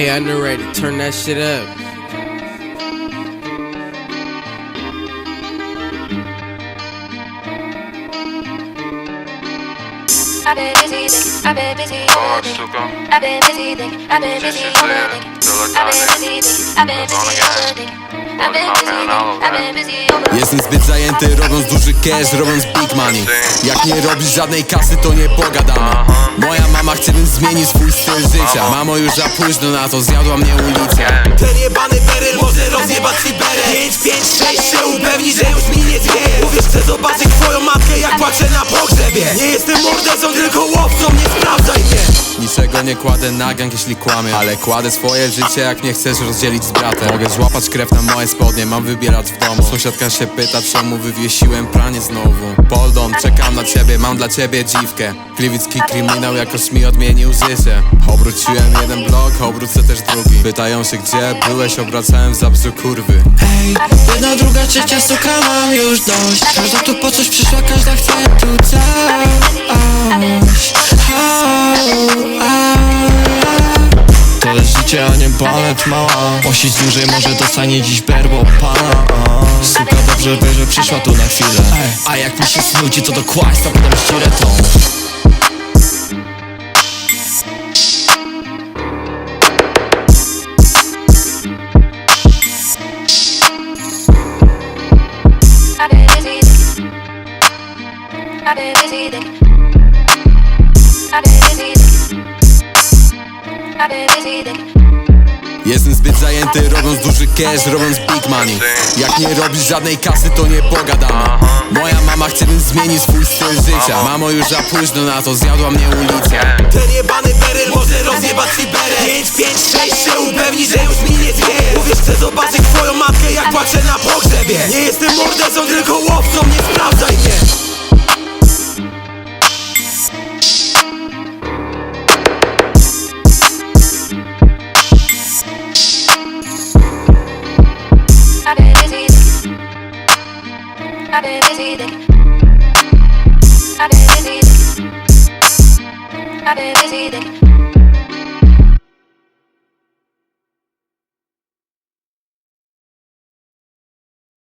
Okay, I know ready. Turn that shit up. I've been busy thinking, I've been busy thinking, I've been Gdzie busy się żyje? overthinking. Tyle I've been danych. busy thinking, I've been busy overthinking. I've been busy. Thinking, I've been busy. overthinking. Jestem zbyt zajęty robiąc duży cash, robiąc big money. Jak nie robisz żadnej kasy to nie pogadamy. Moja mama chce bym zmienić swój styl życia. Mamo już za późno na to, zjadła mnie ulica Ten jebany beryl może rozjebać ci berę 5, 5, 6 się upewni, że już mi nie zwie Mówisz, chcę zobaczyć twoją matkę jak płaczę na Nie jestem mordercą, tylko łowcą, nie sprawdzaj mnie. Niczego nie kładę na gang, jeśli kłamię. Ale kładę swoje życie, jak nie chcesz rozdzielić z bratem. Mogę złapać krew na moje spodnie, mam wybierać w domu. Sąsiadka się pyta, czemu wywiesiłem pranie znowu. Poldon, czekam na ciebie, mam dla ciebie dziwkę. Gliwicki kryminał jakoś mi odmienił życie. Obróciłem jeden blok, obrócę też drugi. Pytają się gdzie byłeś, obracałem za bzu kurwy. Ej, jedna, druga, trzecia suka mam już dość. Każda tu po coś przyszła, każda chce tu coś życie, a nie balet mała. Posić dłużej, może dostanie dziś berło pana. Suka dobrze wie, że przyszła tu na chwilę. A jak mi się snudzi, to do kłajsta potem ścieretą I've been busy. I've been busy Jestem zbyt zajęty robiąc duży cash, robiąc big money. Jak nie robisz żadnej kasy to nie pogadamy. Moja mama chce bym zmienić swój styl życia. Mamo już za późno na to, zjadła mnie ulica Ten jebany beryl może rozjebać ci berę 5, 5, 6 się upewni, że już mi nie zwie Mówisz, chcę zobaczyć twoją matkę jak płaczę na pogrzebie. Nie jestem mordercą, tylko łowcą, nie sprawdzaj I've been busy thinking. I've been busy thinking. I've been busy. I've been busy.